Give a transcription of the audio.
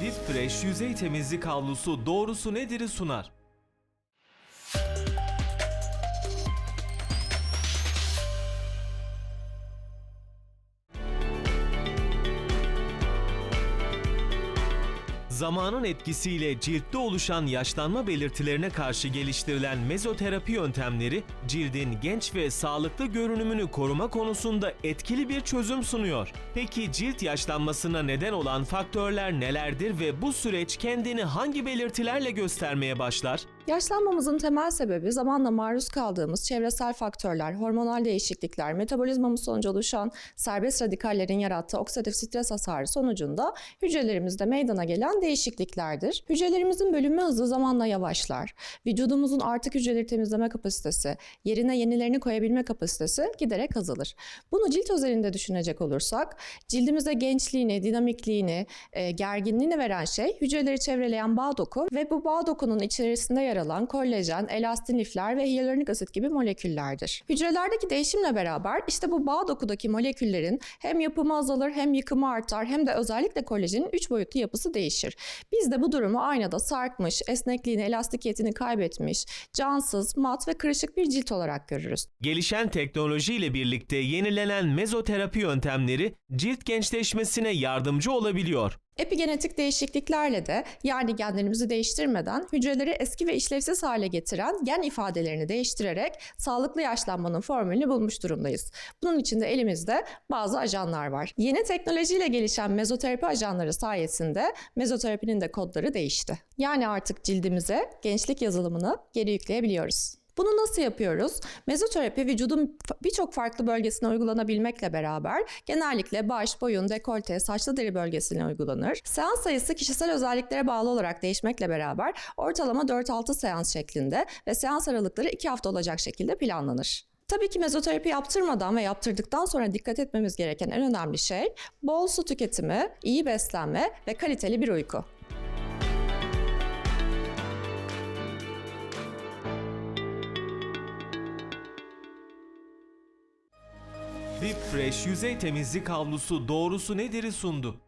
Deep Fresh yüzey temizlik havlusu doğrusu nedir'i sunar. Zamanın etkisiyle ciltte oluşan yaşlanma belirtilerine karşı geliştirilen mezoterapi yöntemleri cildin genç ve sağlıklı görünümünü koruma konusunda etkili bir çözüm sunuyor. Peki cilt yaşlanmasına neden olan faktörler nelerdir ve bu süreç kendini hangi belirtilerle göstermeye başlar? Yaşlanmamızın temel sebebi zamanla maruz kaldığımız çevresel faktörler, hormonal değişiklikler, metabolizmamız sonucu oluşan serbest radikallerin yarattığı oksidatif stres hasarı sonucunda hücrelerimizde meydana gelen değişikliklerdir. Hücrelerimizin bölünme hızı zamanla yavaşlar. Vücudumuzun artık hücreleri temizleme kapasitesi, yerine yenilerini koyabilme kapasitesi giderek azalır. Bunu cilt özelinde düşünecek olursak, cildimize gençliğini, dinamikliğini, e, gerginliğini veren şey hücreleri çevreleyen bağ doku ve bu bağ dokunun içerisinde yer alan kollajen, elastin lifler ve hyaluronik asit gibi moleküllerdir. Hücrelerdeki değişimle beraber işte bu bağ dokudaki moleküllerin hem yapımı azalır hem yıkımı artar hem de özellikle kollajenin 3 boyutlu yapısı değişir. Biz de bu durumu aynada sarkmış, esnekliğini, elastikiyetini kaybetmiş, cansız, mat ve kırışık bir cilt olarak görürüz. Gelişen teknoloji ile birlikte yenilenen mezoterapi yöntemleri cilt gençleşmesine yardımcı olabiliyor. Epigenetik değişikliklerle de yani genlerimizi değiştirmeden hücreleri eski ve işlevsiz hale getiren gen ifadelerini değiştirerek sağlıklı yaşlanmanın formülünü bulmuş durumdayız. Bunun için de elimizde bazı ajanlar var. Yeni teknolojiyle gelişen mezoterapi ajanları sayesinde mezoterapinin de kodları değişti. Yani artık cildimize gençlik yazılımını geri yükleyebiliyoruz. Bunu nasıl yapıyoruz? Mezoterapi vücudun birçok farklı bölgesine uygulanabilmekle beraber genellikle baş, boyun, dekolte, saçlı deri bölgesine uygulanır. Seans sayısı kişisel özelliklere bağlı olarak değişmekle beraber ortalama 4-6 seans şeklinde ve seans aralıkları 2 hafta olacak şekilde planlanır. Tabii ki mezoterapi yaptırmadan ve yaptırdıktan sonra dikkat etmemiz gereken en önemli şey bol su tüketimi, iyi beslenme ve kaliteli bir uyku. Deep Fresh yüzey temizlik havlusu doğrusu nedir'i sundu.